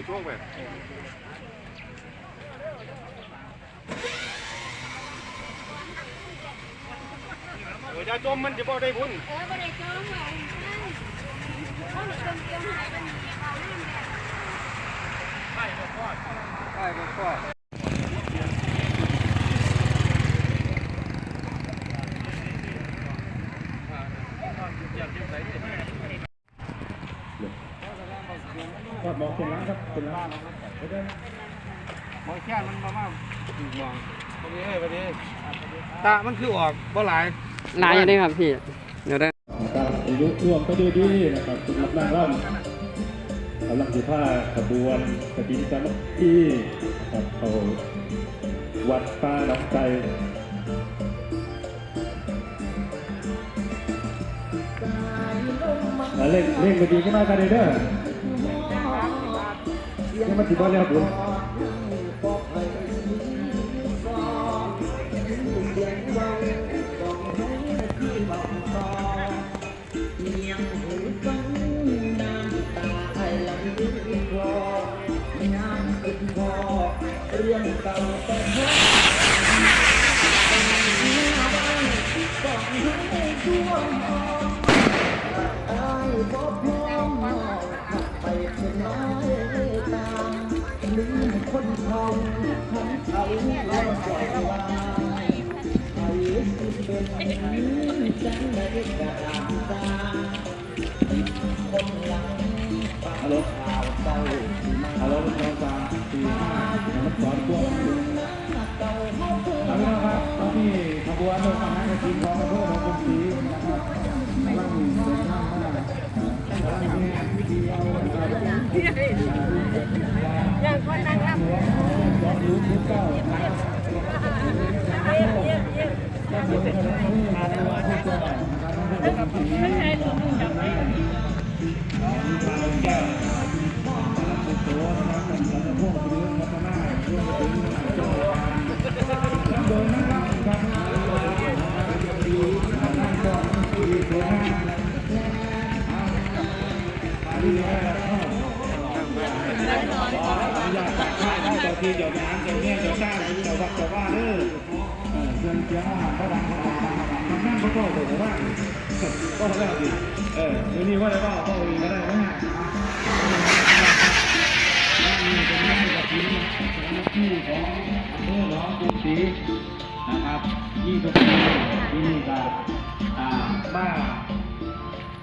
เลยโชว์ไปเออจะจมมันจะบ่ได้บุญเออบ่ได้จองว่าเขาเลยจมจมหายมันมีเขานั่นแหละใช่บ่พ่อ ก็มอง เป็นล้างครับเป็นล้างมองแค่มันมามาถึงมองพอดีเอ้ยพอดีตา มันคือออกบ่หลายหลายอยู่ด้ครับพี่ เดี๋ยวได้นะครับอายุร่วมไปด้วยดีนะครับสำหรับนางร่ำกำลังสิผ้าขบวนกระดิ่งสามัคคีครับเขาวัดป้าน้องใจอ่าเล่นเล่นกระดิ่งก็มากันเลยเด้อ มันติดบ้านแล้วผม ฮัลโหลฮัลโหลสองสามสี่ห้าน้ำสอนตัวเอาละครับตอนนี้ขบวนรถมหากระถิ่นของอำเภอหนองกรุงศรีนะครับกำลังเดินทางมากำลังมีพิธีเอานครับอย่างคนนั่งรับสองยูทูบเก้านะครับแล้วเดี๋ยวจะได้มาในวันที่จะนะครับไม่ใช่หรอกจำไม่ ได้ดโตนะครับเป็นสันพวเรื่องพัฒนาเรื่องถึงเจ้ายนะครับการดีนั่งก็ดีสวยงามดีแล้วก็อยากตักข้าวเจ้าที่เจ้าน้ำเจ้าเนี่ยเจ้าสร้าจ้าวัดเจ้าว่าเด้อเสียงเสียงอาหารก็ดังทำนั่งก็ก็บอกว่าก็แล้วดิเออเดี๋ยวนี้ว่าแล้วก็ก็อีกก็ได้นะฮะ นะครับยี่สิบปีที่นี่ก็อ่าบ้า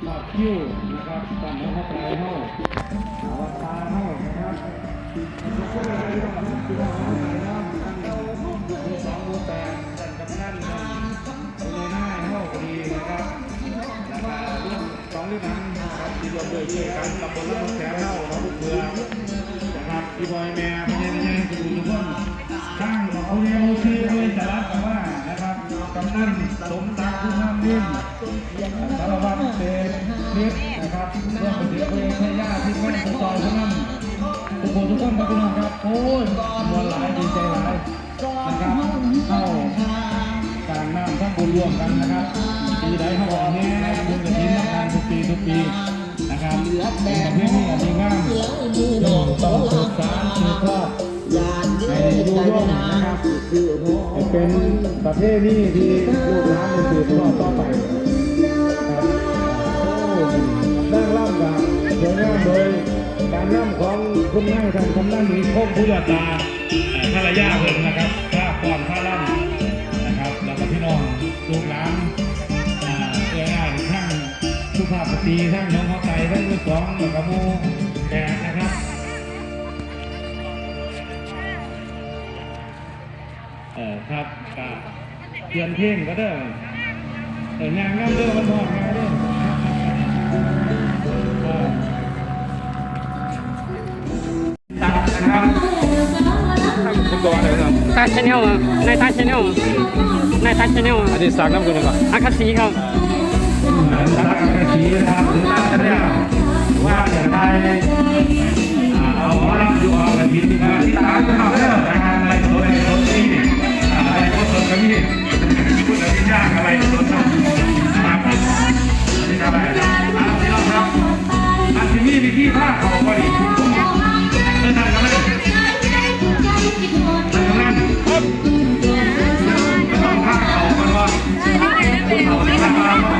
บ้าคิ้วนะครับตั้งแต่เข้าไปเข้าอาวัดตาเข้านะครับทุกคนเลยที่ต้องทำที่ว่าเขาไหนเนาะตั้งมือสองมือแปดตั้งกำนันตั้งเลยหน้าเข้าพอดีนะครับแล้วก็เรื่องสองเรื่องนั้นนะครับที่รวมโดยช่วยกันตำบลละมุนแสนเข้าเราบุกเบือนะครับพี่บอยแม่พญานาคสุขุมทุกคนข้างของเขาเนี่ยชื่อเลยสารัตกับว่า กำนันสมศักดิ์คุณงามนิ่มสารวัตรเตนิดนะครับเรื่องปฏิบัติเพื่อญาติที่ไม่ติดต่อทุกนั้นทุกคนทุกคนครับพี่น้องครับโอ้ยมวลหลายดีใจหลายนะครับเข้าการน้ำทั้งบุญร่วมกันนะครับปีใดเขาบอกแง่บุญกระถิ่นทำงานทุกปีทุกปีนะครับเป็นประเพณีอันดีงามต้องศึกษาสืบทอด ให้อยู่ร่วมนะครับเป็นประเภทนี้ที่ลูกหลานจะสืบทอดต่อไปครับโอ้นั่งร่ำกับสวยงามโดยการร่ำของคุณนายทางคำนั่งมีคงผู้ยาตาภรรยาเพิ่นนะครับข้าพรข้าร่ำนะครับ แล้วก็พี่น้องลูกหลานเอื้อง่ายทั้งสุภาพสตรีทั้งน้องเขาไก่ทั้งลูกสองแล้วก็มูแขกนะครับ เออครับกะเตือนเพ่งก็เด้อเอองานงานเด้อมันพองานเด้อตัดนะครับคุณตัวอะไรครับตาชแนลนายตาชแนลนายตาชแนลอันนี้สักน้ำคุณก่อนอาคาสีครับตัดกระสีนะครับตัดกันเนี่ยว่าอย่างไรอ่าเอาหมอลำอยู่ออกกระถิ่นมาที่ตาก็เอาเด้อทางอะไรตัวอะไรตัวนี้ อะไรก็สดกันนี่พูดอะไรยากอะไรสดครับมาพูดนี่อะไรอะพี่น้องครับอันที่นี่มีธีผ้าเขาพอดีเออท่านกำนันท่นกำนันครับไม่ต้องผ้าเขากันว่าเขาจะมา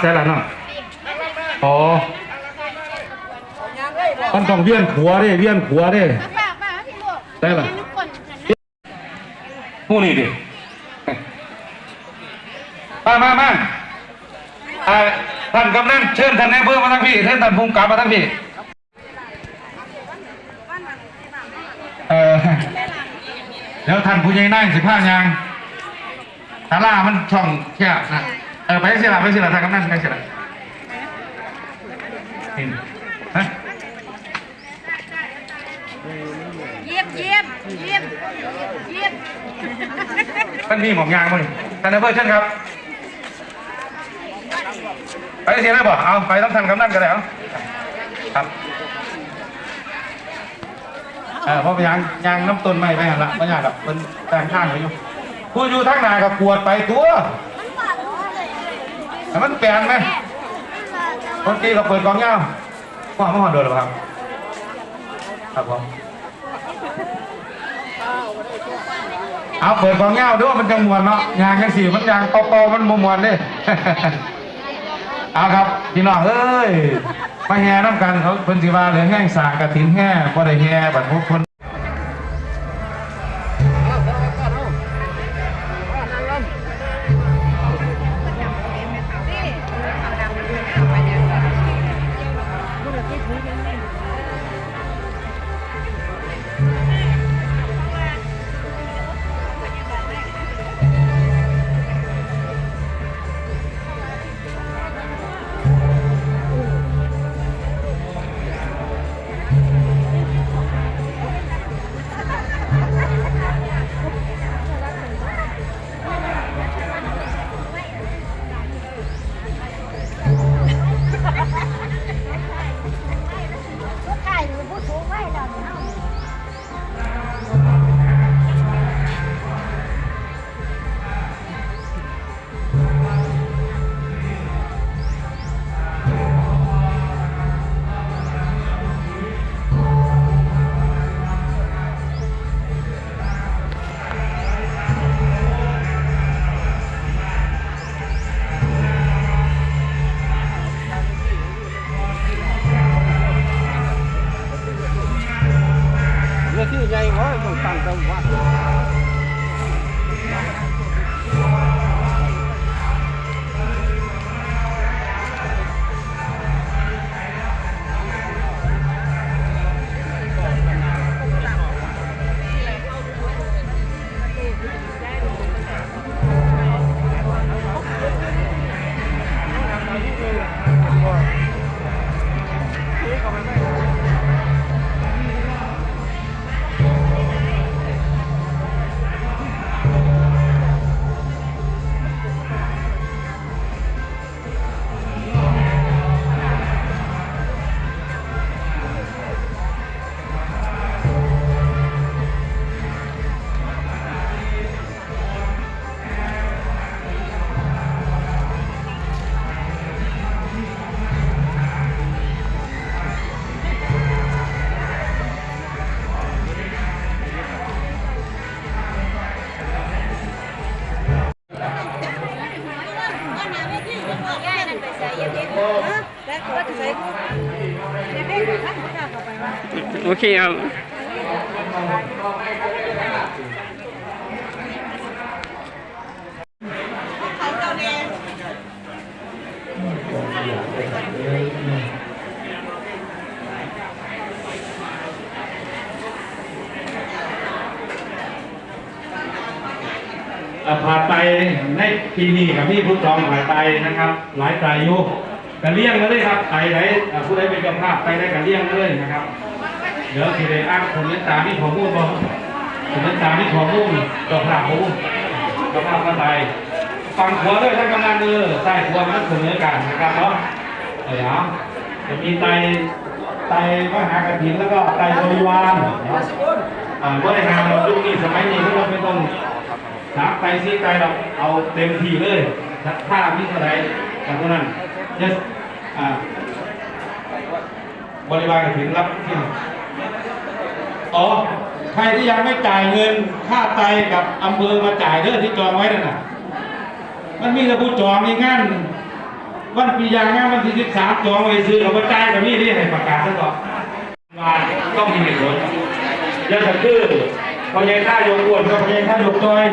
ใช่ละฮอดใช่ล่ะเนาะอ๋อมันต้องเวียนขัวเด้เวียนขัวเด้ได้ละผู้นี่ดิมามามาท่านกำนันเชิญท่านนายอำเภอมาทั้งพี่เชิญท่านภูมิกับมาทั้งพี่เออแล้วท่านผู้ใหญ่นายสิบห้ายางตาล่ามันช่องแคบนะ เออไปสิละไปสิละทางกำนันไปสิละนี่ฮะเยี่ยมเยี่ยมเยี่ยมเยี่ยมท่านมีหมอกยางมั้ยท่านนายอำเภอเชิญครับไปสิละบอกเอาไปต้องทำกำนันกันเลยเอาครับเออเพราะไปยางยางน้ำต้นไม้ไปหันละไม่ยากครับมันแต่งข้างไว้อยู่ผู้อยู่ทางหนากับปวดไปตัว แต่มันแปลนไหมคนตีเราเปิดกองเงาว่าเมื่อวานโดนหรอเปล่าครับ ครับผมเอาเปิดกองเงาด้วยมันจังมวนเนาะยางยังสี่มันยางโตๆมันมมวนเด้เอาครับพี่น้องเอ้ยมาแห่น้ำกันเขาเพิ่นสิว่าเหลือแห้งสากกระถินแห่บ่ได้แห่บัดพวกคน เคครับผ่าไตในปีนี้กับพี่ผู้จองผ่าไตนะครับ หลายไตอยู่กันเลี้ยงกันเลยครับไตไหนผู้ใดเป็นเจ้าภาพไตได้กันเลี้ยงเลยนะครับ เดี๋ยวทีเดอ้างคนเลี้ยงตามที่ของมูลบอกคนเลี้ยงตามที่ของมูลเจ้าภาพของมูลเจ้าภาพกันไตฝั่งขวาเลยท่านกำนันเออใต้ขวามันเสมอกันนะครับเนาะเดี๋ยวจะมีไตไตมหากฐินแล้วก็ไตบริวารเนาะอ่าบริหารเรายุคนี้สมัยนี้เราไม่ต้องสามไตสี่ไตเราเอาเต็มที่เลยถ้ามีเท่าไรกับเท่านั้นจะอ่าบริวารกถึงรับที่ อ๋อ ใครที่ยังไม่จ่ายเงินค่าไตกับอำเภอมาจ่ายเด้อที่จองไว้นั่นน่ะ มันมีระบุจองในงานวันปียางงานวันที่สิบสามจองไว้ซื้อกับมาจ่ายกับนี่นี่ให้ประกาศซะก่อนว่าต้องมีเหตุผลยาสักคือพอใหญ่ข้าโยกอวนก็พอใหญ่ข้าโยกจอย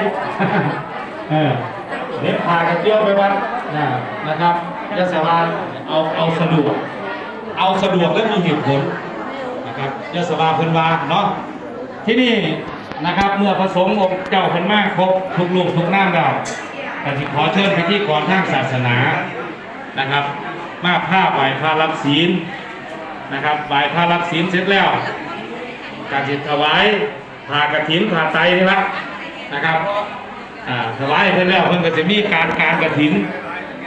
เออเดี๋ยวพากันเที่ยวไปวัดนะนะครับยาสบายเอาเอาสะดวก เอาสะดวกและมีเหตุผล นะครับยาสบายเพิ่นวาเนาะที่นี่นะครับเมื่อพระสงฆ์องค์เจ้าเพิ่นมากครบทุกลูกทุกน้ำเราแต่ที่ขอเชิญพิธีกรทางศาสนานะครับ มาผ้าไหวพระรับศีลนะครับไหวพระรับศีลเสร็จแล้วการจิตถวายผ่ากระถินผ่าไตนี่ละนะครับถวายเพิ่นแล้วเพิ่นก็จะมีการการกระถิน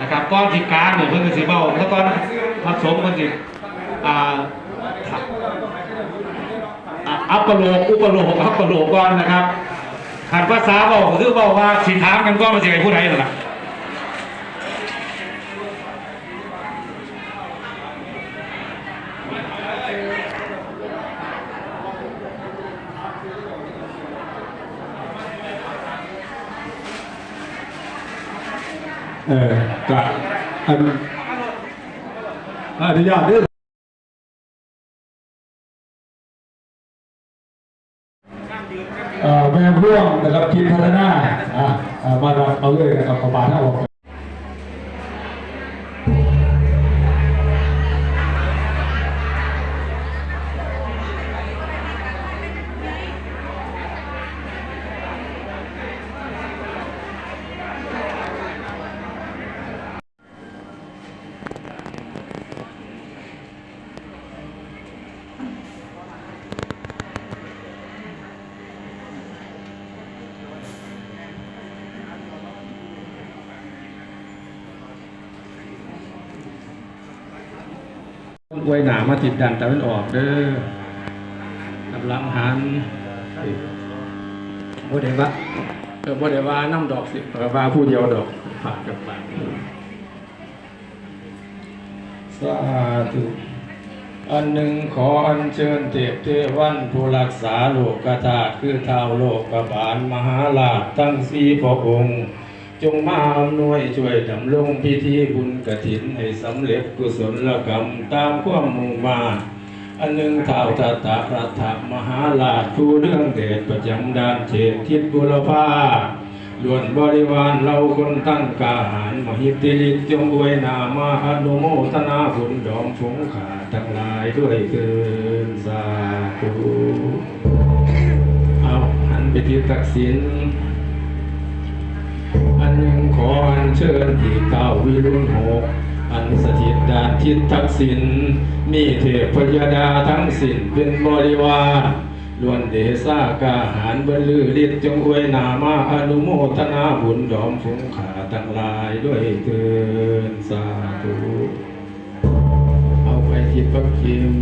นะครับก้อนที่การเนี่ยเพิ่นก็สิเบาแล้วก็พระสงฆ์เพิ่นสิอ่า อัปปโลกอุปโลกอัปปโลกก่อนนะครับขันภาษาบอกคือบอกว่าสิถามกันก็มาสิให้ผู้ใดนั่นล่ะเออกับอันอนุญาตเรื่อ แม่ร่วงนะครับทีมพัฒนาอะอ่ามารับเอาเลยนะครับประมาณเท่าหก วยหนามาติดดันแต่มันออกเด้อกับหลังหันโอเดวะเออบ่ได้ว่าน้ำดอกสิเออว่าผู้เดียวดอกฝากกับฝากสาธุอันหนึ่งขออัญเชิญเทพเทวันผู้รักษาโลกธาตุคือเท้าโลกกบาลมหาลาภทั้งสี่พระองค์ จงมาอำนวยช่วยดำรงพิธีบุญกฐินให้สำเร็จกุศลกรรมตามความมุ่งมาอันหนึ่งท้าวตาตะรัฐมหาลาชผู้เรื่องเดชประจำดานเฉดทิศบุรพาล้วนบริวารเราคนตั้งกาหารมหิติลิจงอวยนามาอนุโมทนาบุญดอมฟงขาทั้งหลายด้วยเกินสาธุเอาหันไปที่ตักสิน นหนึ่งขออัญเชิญที่เก้าวิรุณหกอันสถิตดานทิศทักษิณมีเทพพยดาทั้งสิ้นเป็นบริวารล้วนเดชากาหารบรรลือฤทธิ์จงอวยนามาอนุโมทนาบุญดอมฟงขาทั้งหลายด้วยเกินสาธุเอาไปทิศปักคิม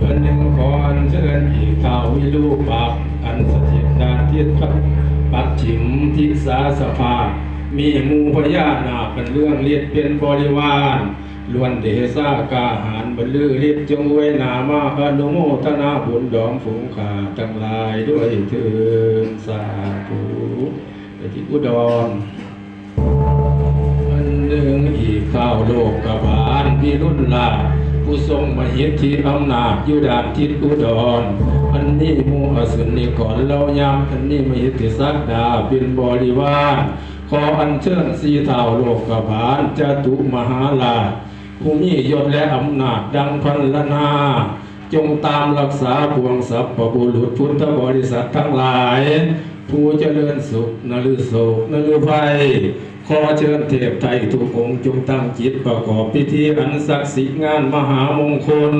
อันหนึ่งขออัญเชิญอีกเท่าวิรูปักษ์อันสถิตดานทิศ ปักฉิมทิสาสภา มีมูพญานาเป็นเรื่องเลียดเป็นบริวารล้วนเดชากาหารบรรลือฤทธิ์จงไว้นามาอนุโมทนาบุญดอมฝูงขาทั้งหลายด้วยเถิดสาธุไปที่อุดรอันหนึ่งอีกข้าวโลกกบาลพิรุณลาผู้ทรงมหิทธิอำนาจยู่ด่านทิศอุดร อันนี้มูอสุนิก่อนเล่ายามอันนี้มหิทธิสักดาเป็นบริวารขออัญเชิญสีเท่าโลกกบาลจตุมหาราชผู้มียศและอำนาจดังพันลนา จงตามรักษาปวงสัพพบุรุษพุทธบริษัททั้งหลาย ผู้เจริญสุขนฤโสกนฤภัยขอเชิญเทพไทยทุกองค์จงตั้งจิตประกอบพิธีอันศักดิ์สิทธิ์งานมหามงคล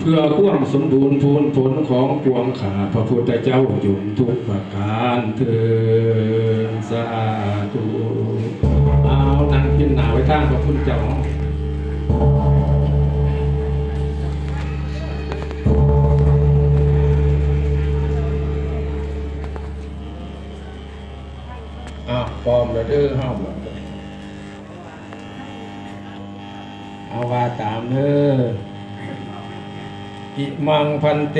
เพื่อความสมบูรณ์พูนผลของปวงขาพระพุทธเจ้าจุมทุกประการเถิดสาธุเอานั่งพินหนาไว้ทางพระพุทธเจ้าอะฟอร์มแล้วเด้อห้ามเอาว่าตามเด้อ อิมังพันเต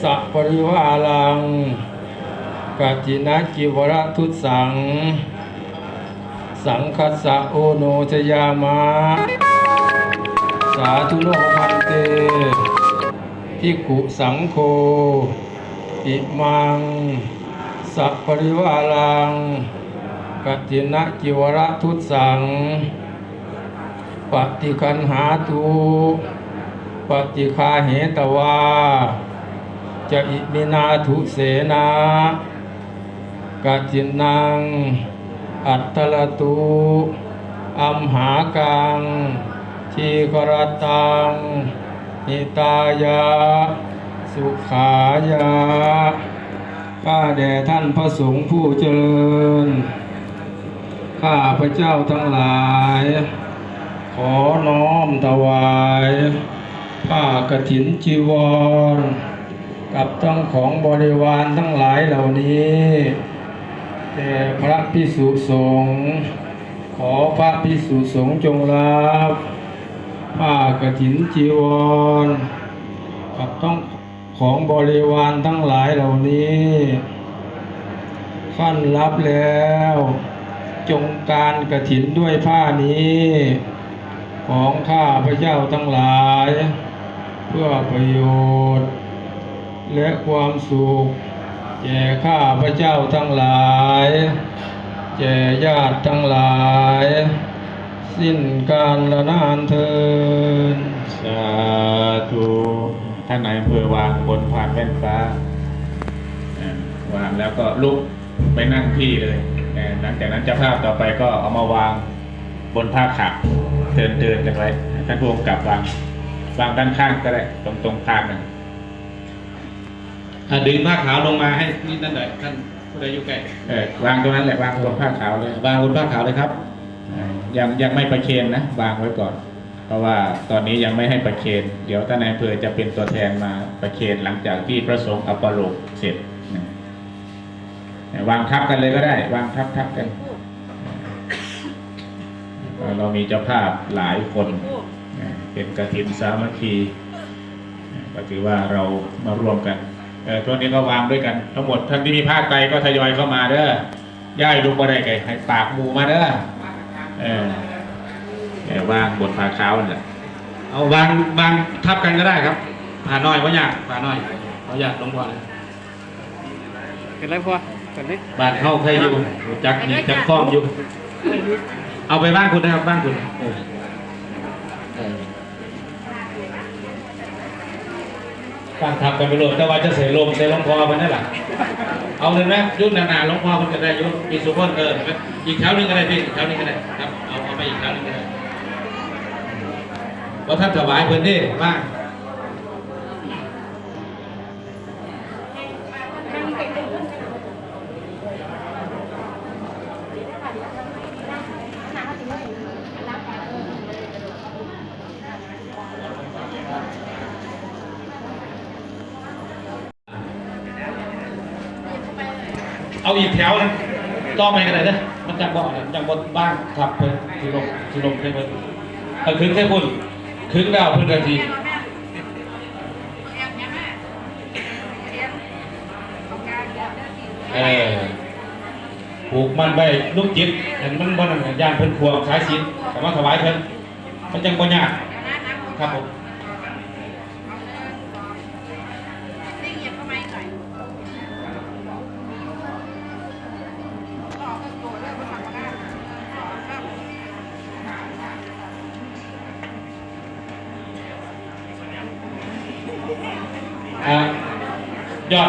สัพปริวาลังกัจินากิวระทุตสัง สังคัสสะโอโนชยามะ สาธุโนพันเตพิกขุสังโฆอิมัง สัพปริวาลังกัจินะจิวระทุตสัง ปฏิคันหาตุ ปฏิคาเหตวาจะอิมินาทุเสนากัจจินัง อัตตลตุอัมหากัง ทีกรตัง นิตายา สุขายาข้าแด่ท่านพระสงฆ์ผู้เจริญ ข้าพระเจ้าทั้งหลาย ขอน้อมถวาย ผ้ากฐินจีวร กับทั้งของบริวารทั้งหลายเหล่านี้แด่พระพิสุสงฆ์ขอพระพิสุสงฆ์จงรับผ้ากฐินจีวร กับต้องของบริวารทั้งหลายเหล่านี้ขั้นรับแล้ว จงการกระถินด้วยผ้านี้ ของข้าพระเจ้าทั้งหลาย พื่อประโยชน์ และความสุข แก่ข้าพระเจ้าทั้งหลาย แก่ญาติทั้งหลาย สิ้นการละนานเทินสาธุท่านนายอำเภอวางบนผ่านแว่นฟ้าวางแล้วก็ลุกไปนั่งที่เลย หลังจากนั้นเจ้าภาพต่อไปก็เอามาวางบนผ้าขับเดินเดินกันไว้ท่านผู้กำกับวาง วางด้านข้างก็ได้ตรงตรงข้างนะอะดึงผ้าขาวลงมาให้นิดนั่นหน่อยท่านผู้ใดอยู่ใกล้เออวางตรงนั้นแหละวางบนผ้าขาวเลยวางบนผ้าขาวเลยครับอ่ายังยังไม่ประเคนนะวางไว้ก่อน เพราะว่าตอนนี้ยังไม่ให้ประเคนเดี๋ยวท่านนายอำเภอจะเป็นตัวแทนมาประเคนหลังจากที่พระสงฆ์อัปปโลกเสร็จนะวางทับกันเลยก็ได้ วางทับทับกันเอ่อเรามีเจ้าภาพหลายคนนะ เป็นกฐินสามัคคีนะก็ถือว่าเรามาร่วมกันเออช่วงนี้ก็วางด้วยกันทั้งหมดท่านที่มีผ้าไตรก็ทยอยเข้ามาเด้อย่ายลุกมาได้ไงให้ปากหมูมาเด้อเออแอบว่างบนผาขาวนั่นแหละเอาวางวางทับกันก็ได้ครับผ่าน้อยว่ายากผ่าน้อยเขาอยากลงก่อนเลยเป็นไรพ่อเป็นไรบ้านเข้าเคยอยู่รู้จักนี่จักคล้องอยู่ เอาไปบ้านคุณนะครับบ้านคุณ เออเออตั้งทำกันไปโหลดแต่ว่าจะเสียลมเสียลมคอมันั่นแหละเอาเลยไหมยุ่นนานๆลงคอมันก็ได้ยุ่นมีสุพจน์เอออีกแถวหนึงก็ได้พี่อีกแถวนึงก็ได้ครับเอาเอาไปอีกแถวหนึงก็ได้ว่าท่านถวายเพิ่นนี่บ้าง เอาอีกแถวนึงต่ อไปกันเลยนะมันจังบ่อเนี่ยจังบ่บ้านทับเพิ่นที่ลงที่ลงให้เพิ่นเอาขึ้นให้พุ่นขึ้นแล้วเพิ่นทันทีเออผูกมันไว้ลูกจิตเห็นมันบ่นั่นยานเพิ่นควงสายศีลแต่มาถวายเพิ่นมันจังบ่ยากครับผม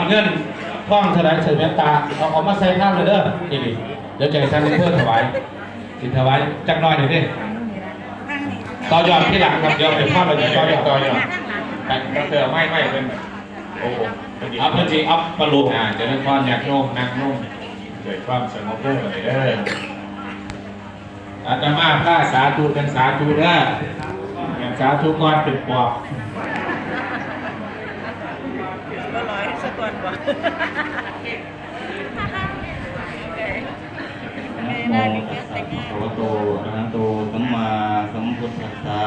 เงินท่องเท่าไหร่ใส่แว่นตาเอาเอามาใส่ข้าวเลยเด้อนี่ดิเดี๋ยวจะให้ท่านเพื่อนถวายสิถวายจักหน่อยหนึ่งดิต่อยอดที่หลังครับเดี๋ยวไปพ่อเราจะต่อยอดต่อยอดแต่ก็เธอไม่ไม่เป็นโอ้โหเอาเพื่อนจีอัพมาลูกอ่าเจะนั่นพรอยากนุ่มนั่งนุ่มเกิดความสงบเรื่องอะไรเด้ออาตมาผ้าสาธุเป็นสาธุเด้ออย่างสาธุก่อนเป็นปอบ โมตัสสะ ภะคะวะโตอะระหะโตสัมมาสัมพุทธัสสะ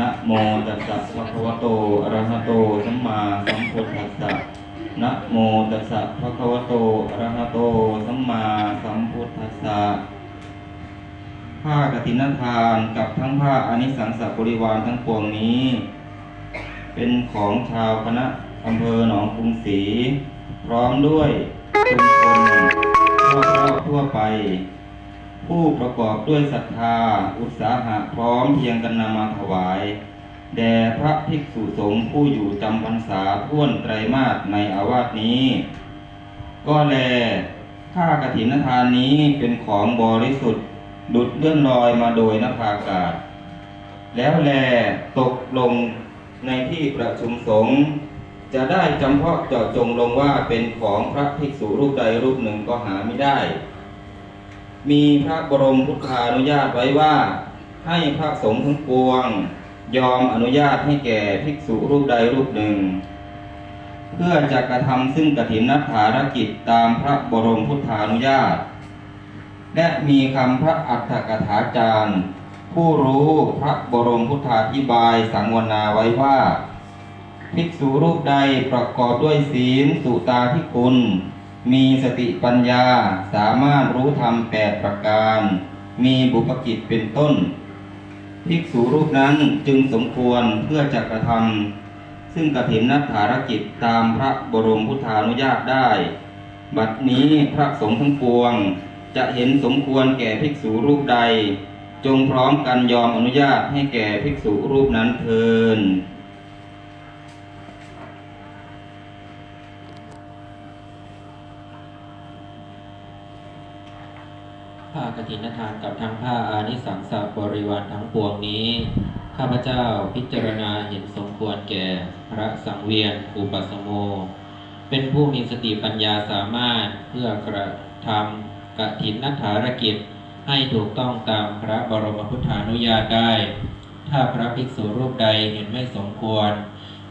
นะโมตัสสะภะคะวะโตอะระหะโตสัมมาสัมพุทธัสสะนะโมตัสสะภะคะวะโตอะระหะโตสัมมาสัมพุทธัสสะผ้ากฐินทานกับทั้งผ้าอานิสังสบริวารทั้งปวงนี้ เป็นของชาวคณะอำเภอหนองกรุงศรีพร้อมด้วยชุมชนทั่วรอบทั่วไป ผู้ประกอบด้วยศรัทธา อุตสาหะพร้อมเพียงกันนำมาถวาย แด่พระภิกษุสงฆ์ผู้อยู่จำพรรษาท่วนไตรมาสในอาวาสนี้ ก็แลค่ากฐินทานนี้เป็นของบริสุทธิ์ ดุดเลื่อนลอยมาโดยนภาอากาศ แล้วแลตกลงในที่ประชุมสงฆ์จะได้จำเพาะเจาะจงลงว่าเป็นของพระภิกษุรูปใดรูปหนึ่งก็หาไม่ได้ มีพระบรมพุทธานุญาตไว้ว่า ให้พระสงฆ์ทั้งปวง ยอมอนุญาตให้แก่ภิกษุรูปใดรูปหนึ่ง เพื่อจะกระทำซึ่งกฐินนัฐารกิจตามพระบรมพุทธานุญาต และมีคำพระอัฏฐกถาจารย์ ผู้รู้พระบรมพุทธาธิบายสังวนาไว้ว่า ภิกษุรูปใดประกอบด้วยศีลสุตาธิคุณ มีสติปัญญาสามารถรู้ธรรมแปดประการ มีบุพกิจเป็นต้น ภิกษุรูปนั้นจึงสมควรเพื่อจะกระทำซึ่งกฐินนัฐารกิจตามพระบรมพุทธานุญาตได้ บัดนี้พระสงฆ์ทั้งปวง จะเห็นสมควรแก่ภิกษุรูปใด จงพร้อมกันยอมอนุญาตให้แก่ภิกษุรูปนั้นเทิน ผ้ากฐินทานกับทั้งผ้าอานิสังสบริวารทั้งปวงนี้ ข้าพเจ้าพิจารณาเห็นสมควรแก่พระสังเวียนอุปสมโม เป็นผู้มีสติปัญญาสามารถเพื่อกระทำกฐินนัฐารกิจให้ถูกต้องตามพระบรมพุทธานุญาตได้ ถ้าพระภิกษุรูปใดเห็นไม่สมควร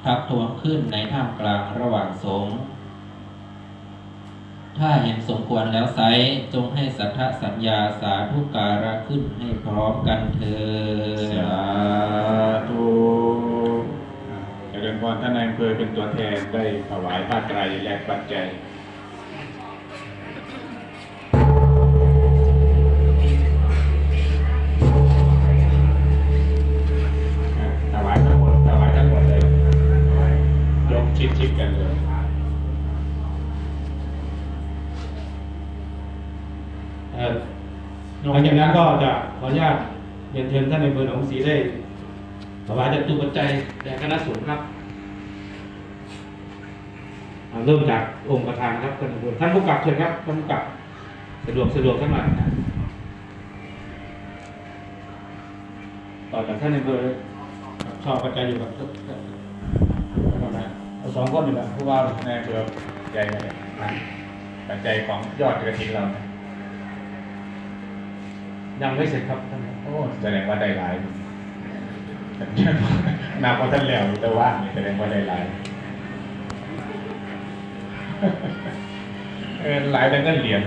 ทักท้วงขึ้นในท่ามกลางระหว่างสงฆ์ ถ้าเห็นสมควรแล้วไซจงให้สัทธสัญญาสาธุการะขึ้นให้พร้อมกันเถิดสาธุเจริญพรท่านนายอำเภอเป็นตัวแทนได้ถวายผ้าไตรและปัจจัย หลังจากนั้นก็จะขออนุญาตเรียนเชิญท่านในอำเภอหนองศรีได้ถวายจตุปัจจัยแด่คณะสงฆ์ครับเริ่มจากองค์ประธานครับท่านผู้ท่านผู้กำกับเชิญครับท่านผู้กำกับสะดวกสะดวกท่านหน่อยต่อจากท่านในอำเภอชอบปัจจัยอยู่กับเอาสองคนอยู่แล้วผู้ว่าในอำเภอใหญ่เลยนปัจจัยของยอดกระถิ่นเรา ยังไม่เสร็จครับท่านโอ้แสดงว่าได้หลายนาพอท่านแล้วแต่ว่านี่แสดงว่าได้หลายเออหลายแต่ก็เหรียญ